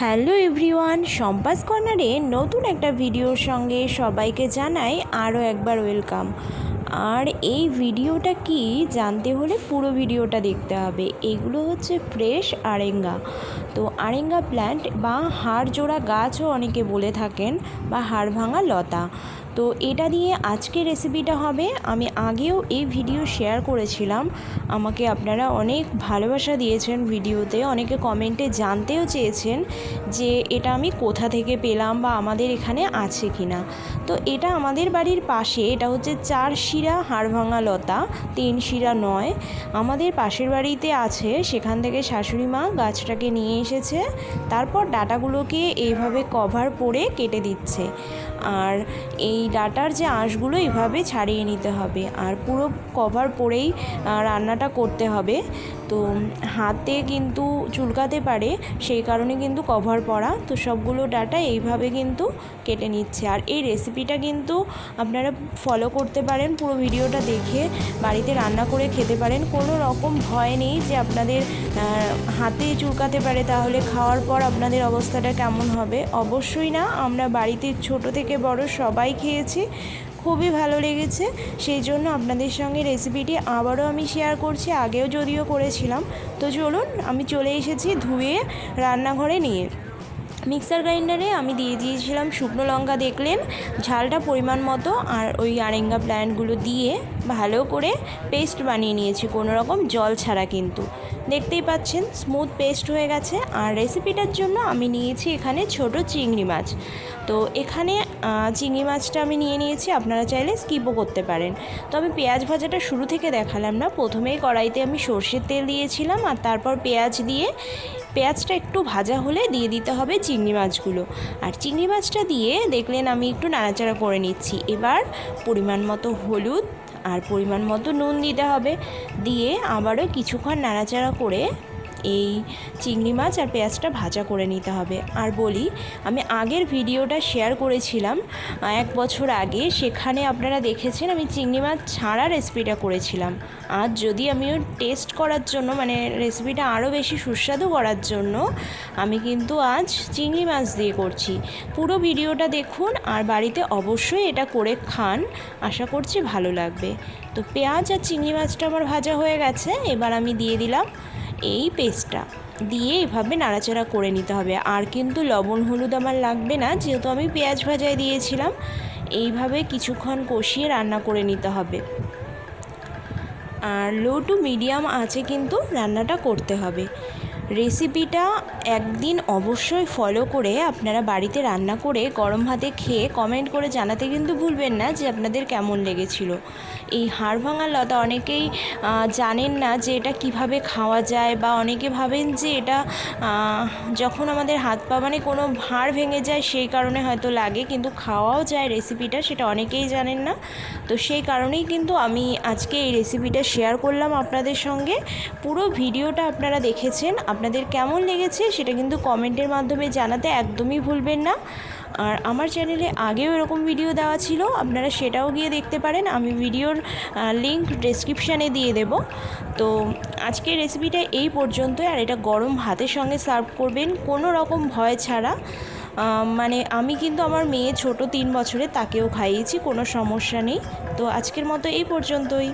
Hello everyone সম্পাস কর্নারে নতুন একটা ভিডিওর সঙ্গে সবাইকে জানাই আরও একবার ওয়েলকাম। আর এই ভিডিওটা কি জানতে হলে পুরো ভিডিওটা দেখতে হবে। এগুলো হচ্ছে ফ্রেশ আরেঙ্গা। তো আরেঙ্গা প্ল্যান্ট বা হাড় জোড়া গাছও অনেকে বলে থাকেন, বা হাড় ভাঙা লতা। তো এটা দিয়ে আজকে রেসিপিটা হবে। আমি আগেও এই ভিডিও শেয়ার করেছিলাম। আমাকে আপনারা অনেক ভালোবাসা দিয়েছেন ভিডিওতে অনেকে কমেন্টে জানতেও চেয়েছেন যে এটা আমি কোথা থেকে পেলাম বা আমাদের এখানে আছে কি না তো এটা আমাদের বাড়ির পাশে, এটা হচ্ছে চার শিরা হাড়ভাঙা লতা, তিন শিরা নয়। আমাদের পাশের বাড়িতে আছে, সেখান থেকে শাশুড়ি মা গাছটাকে নিয়ে এসেছে। তারপর ডাটাগুলোকে এইভাবে কভার পরে কেটে দিচ্ছে। আর এই ডাটার যে আঁশগুলো এইভাবে ছাড়িয়ে নিতে হবে। আর পুরো কভার পরেই রান্নাটা করতে হবে। তো হাতে কিন্তু চুলকাতে পারে, সেই কারণে কিন্তু কভার পরা। তো সবগুলো ডাটা এইভাবে কিন্তু কেটে নিচ্ছে। আর এই রেসিপিটা কিন্তু আপনারা ফলো করতে পারেন, পুরো ভিডিওটা দেখে বাড়িতে রান্না করে খেতে পারেন। কোনো রকম ভয় নেই যে আপনাদের হাতে চুলকাতে পারে, তাহলে খাওয়ার পর আপনাদের অবস্থাটা কেমন হবে। অবশ্যই না, আমরা বাড়িতে ছোট থেকে বড় সবাই খেয়েছি। খুবই ভালো লেগেছে। সেই জন্য আপনাদের সঙ্গে রেসিপিটি আবারও আমি শেয়ার করছি। আগেও যদিও করেছিলাম। তো চলুন, আমি চলে এসেছি ধুয়ে রান্নাঘরে নিয়ে। মিক্সার গ্রাইন্ডারে আমি দিয়ে দিয়েছিলাম শুকনো লঙ্কা দেখলেন, ঝালটা পরিমাণ মতো, আর ওই আরেঙ্গা প্ল্যান্টগুলো দিয়ে ভালো করে পেস্ট বানিয়ে নিয়েছি। কোনো রকম জল ছাড়া কিন্তু। দেখতেই পাচ্ছেন স্মুথ পেস্ট হয়ে গেছে। আর রেসিপিটার জন্য আমি নিয়েছি এখানে ছোট চিংড়ি মাছ। তো এখানে চিংড়ি মাছটা আমি নিয়ে নিয়েছি, আপনারা চাইলে স্কিপও করতে পারেন। তো আমি পেঁয়াজ ভাজাটা শুরু থেকে দেখালাম না, প্রথমেই কড়াইতে আমি সর্ষের তেল দিয়েছিলাম, আর তারপর পেঁয়াজ দিয়ে, পেঁয়াজটা একটু ভাজা হলে দিয়ে দিতে হবে চিংড়ি মাছগুলো। আর চিংড়ি মাছটা দিয়ে দেখলেন আমি একটু নাড়াচাড়া করে নিচ্ছি। এবার পরিমাণ মতো হলুদ আর পরিমাণ মতো নুন দিতে হবে। দিয়ে আবারও কিছুক্ষণ নাড়াচাড়া করে এই চিংড়ি মাছ আর পেঁয়াজটা ভাজা করে নিতে হবে। আর বলি, আমি আগের ভিডিওটা শেয়ার করেছিলাম এক বছর আগে। সেখানে আপনারা দেখেছেন, আমি চিংড়ি মাছ ছাড়া রেসিপিটা করেছিলাম। আর যদি আমিও টেস্ট করার জন্য মানে রেসিপিটা আরও বেশি সুস্বাদু করার জন্য, আমি কিন্তু আজ চিংড়ি মাছ দিয়ে করছি। পুরো ভিডিওটা দেখুন আর বাড়িতে অবশ্যই এটা করে খান। আশা করছি ভালো লাগবে। তো পেঁয়াজ আর চিংড়ি মাছটা আমার ভাজা হয়ে গেছে। এবার আমি দিয়ে দিলাম এই পেস্টটা দিয়ে এভাবে নাড়াচাড়া করে নিতে হবে। আর কিন্তু লবণ, হলুদ আমার লাগবে না, যেহেতু আমি পেঁয়াজ ভাজায় দিয়েছিলাম, এইভাবে কিছুক্ষণ কষিয়ে রান্না করে নিতে হবে। আর লো টু মিডিয়াম আছে কিন্তু রান্নাটা করতে হবে। রেসিপিটা একদিন অবশ্যই ফলো করে আপনারা বাড়িতে রান্না করে গরম ভাতে খেয়ে কমেন্ট করে জানাতে কিন্তু ভুলবেন না যে আপনাদের কেমন লেগেছিল। এই হাড় ভাঙা লতা অনেকেই জানেন না যে এটা কীভাবে খাওয়া যায় বা অনেকে ভাবেন যে এটা যখন আমাদের হাত পা মানে কোনো হাড় ভেঙে যায় সেই কারণে হয়তো লাগে কিন্তু খাওয়াও যায় রেসিপিটা সেটা অনেকেই জানেন না। তো সেই কারণেই কিন্তু আমি আজকে এই রেসিপিটা শেয়ার করলাম আপনাদের সঙ্গে। পুরো ভিডিওটা আপনারা দেখেছেন। আপনাদের কেমন লেগেছে সেটা কিন্তু কমেন্টের মাধ্যমে জানাতে একদমই ভুলবেন না। আর আমার চ্যানেলে আগেও এরকম ভিডিও দেওয়া ছিল, আপনারা সেটাও গিয়ে দেখতে পারেন। আমি ভিডিওর লিঙ্ক ডেসক্রিপশানে দিয়ে দেব। তো আজকের রেসিপিটা এই পর্যন্তই। আর এটা গরম ভাতের সঙ্গে সার্ভ করবেন, কোনো রকম ভয় ছাড়া। মানে আমি কিন্তু আমার মেয়ে ছোট তিন বছরে তাকেও খাইয়েছি, কোনো সমস্যা নেই। তো আজকের মতো এই পর্যন্তই।